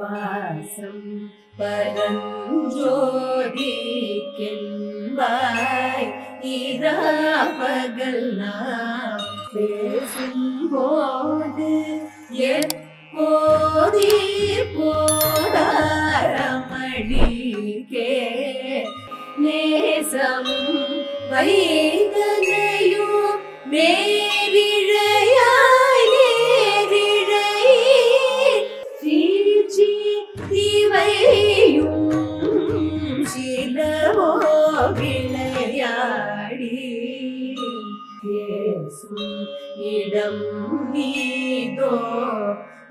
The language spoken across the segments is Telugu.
பாசம் பரஞ்சோதிக்கென்பாய் இரா பகல் நாம் பேசும்போது எப்போதி போதாரமணிக்கே நேசம் வைதனையும் மேரிழையாய் சீச்சி இவையும் சிலவோ விளையாடி பேசும் இடம் நீதோ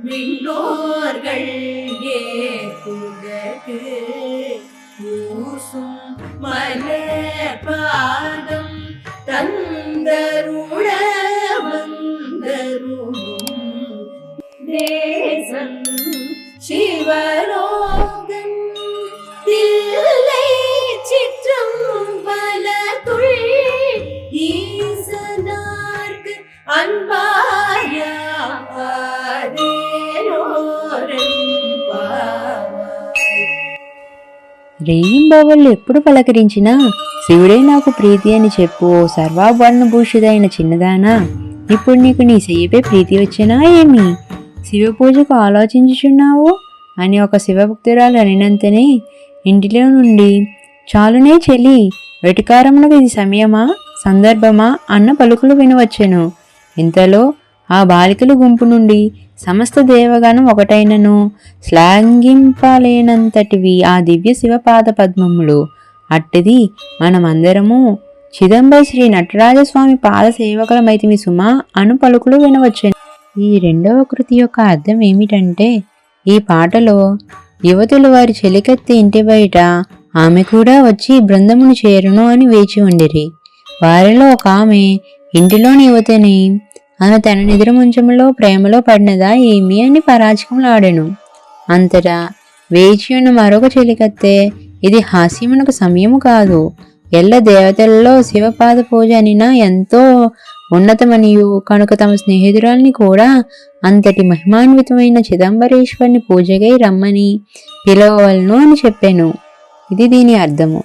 விண்ணோர்கள் ஏற்றுதற்கு பூசும் மலர் பாதம் தந்தருள రేయింబవళ్ళు ఎప్పుడు పలకరించినా శివుడే నాకు ప్రీతి అని చెప్పు ఓ సర్వాభరణభూషిదైన చిన్నదానా ఇప్పుడు నీకు నీ శయ్యపై ప్రీతి వచ్చినా ఏమి? శివ పూజకు ఆలోచించుచున్నావు అని ఒక శివభక్తురాలు అనినంతనే ఇంటిలో నుండి చాలునే చెలి వెటికారమునకు ఇది సమయమా సందర్భమా అన్న పలుకులు వినవచ్చెను. ఇంతలో ఆ బాలికల గుంపు నుండి సమస్త దేవగానం ఒకటైనను శ్లాఘింపలేనంతటివి ఆ దివ్య శివపాద పద్మములు. అట్టిది మనమందరము చిదంబై శ్రీ నటరాజస్వామి పాద సేవకులమైతిమి సుమా అను పలుకులు వినవచ్చును. ఈ రెండవ కృతి యొక్క అర్థం ఏమిటంటే ఈ పాటలో యువతులు వారి చెలికత్తి ఇంటి బయట ఆమె కూడా వచ్చి బృందమును చేరును అని వేచి ఉండిరి. వారిలో ఒక ఆమె ఇంటిలోని యువతిని ఆమె తన నిద్రముంచములో ప్రేమలో పడినదా ఏమి అని పరాచకంలాడెను అంతటా వేచి ఉన్న మరొక చెలికత్తె ఇది హాస్యమునకు సమయము కాదు. ఎల్ల దేవతలలో శివపాద పూజ అనినా ఎంతో ఉన్నతమనియు కనుక తమ స్నేహితురాల్ని కూడా అంతటి మహిమాన్వితమైన చిదంబరేశ్వరుని పూజగై రమ్మని పిలవవలను అని చెప్పాను. ఇది దీని అర్థము.